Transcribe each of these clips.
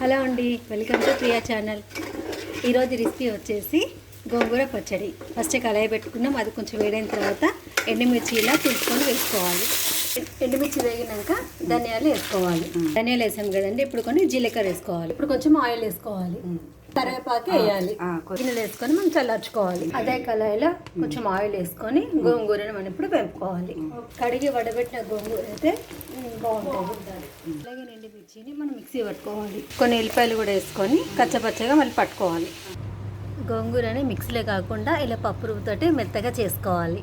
Hello అండి welcome to Priya channel. ఈరోజు recipe వచ్చేసి గోంగూర పచ్చడి. ఫస్ట్ కళాయి పెట్టుకున్నాం అది కొంచెం వేడైన తర్వాత ఎండుమిర్చి ఇలా తీసుకొని వేసుకోవాలి. ఎండుమిర్చి వేగినాక ధనియాలు వేసుకోవాలి. ధనియాలు వేసాం కదండి ఇప్పుడు కొన్ని జీలకర్ర వేసుకోవాలి. ఇప్పుడు కొంచెం ఆయిల్ వేసుకోవాలి. కరివేపాకు వేయాలి. గిన్నెలు వేసుకొని మనం చల్లార్చుకోవాలి. అదే కళాయిలో కొంచెం ఆయిల్ వేసుకొని గోంగూరను మనం ఇప్పుడు వేపుకోవాలి. కడిగి వడబెట్టిన గోంగూర అయితే బాగుంటుంది. అలాగే నిండి మిర్చిని మనం మిక్సీ పట్టుకోవాలి. కొన్ని ఎల్లిపాయలు కూడా వేసుకొని కచ్చపచ్చగా మళ్ళీ పట్టుకోవాలి. గోంగూరని మిక్సీలో కాకుండా ఇలా పప్పు రుబ్బుతోటి మెత్తగా చేసుకోవాలి.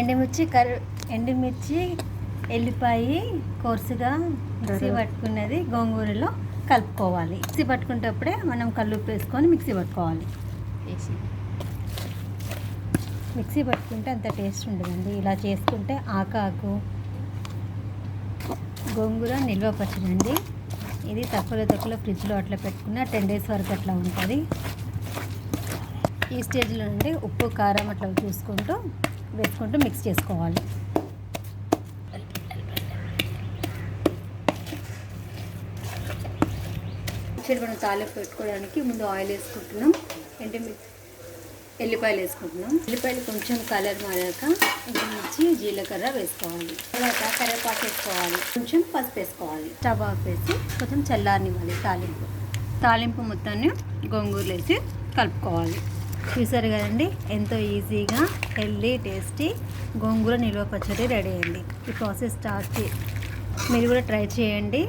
ఎండుమిర్చి కర్ర ఎండుమిర్చి ఎల్లిపాయ కోర్సుగా మిక్సీ పట్టుకున్నది గోంగూరలో. కలుపుకోవాలి. మిక్సీ పట్టుకునేటప్పుడే మనం కల్లుప్పు వేసుకొని మిక్సీ పట్టుకోవాలి. మిక్సీ పట్టుకుంటే అంత టేస్ట్ ఉంటుందండి ఇలా చేసుకుంటే ఆకాకు గోంగూర నిల్వ పచ్చడి అండి. ఇది తక్కువలో తక్కువలో ఫ్రిడ్జ్లో అట్లా పెట్టుకున్న టెన్ డేస్ వరకు అట్లా ఉంటుంది. ఈ స్టేజ్లో నుండి ఉప్పు కారం అట్లా చూసుకుంటూ వేసుకుంటూ మిక్స్ చేసుకోవాలి. పచ్చడి మనం తాలింపు పెట్టుకోవడానికి ముందు ఆయిల్ వేసుకుంటున్నాం. ఎండుమిర్చి ఎల్లిపాయలు వేసుకుంటున్నాం. ఎల్లిపాయలు కొంచెం కలర్ మారాక మిర్చి జీలకర్ర వేసుకోవాలి. తర్వాత కరివేపాకు వేసుకోవాలి. కొంచెం పసుపు వేసుకోవాలి. స్టవ్ ఆఫ్ వేసి కొంచెం చల్లారనివ్వాలి తాలింపు. తాలింపు మొత్తాన్ని గోంగూరలు వేసి కలుపుకోవాలి. చూసారు కదండి? ఎంతో ఈజీగా హెల్దీ టేస్టీ గోంగూర నిల్వ పచ్చడి రెడీ అయింది. ఈ ప్రాసెస్ స్టార్ట్ చే మీరు కూడా ట్రై చేయండి.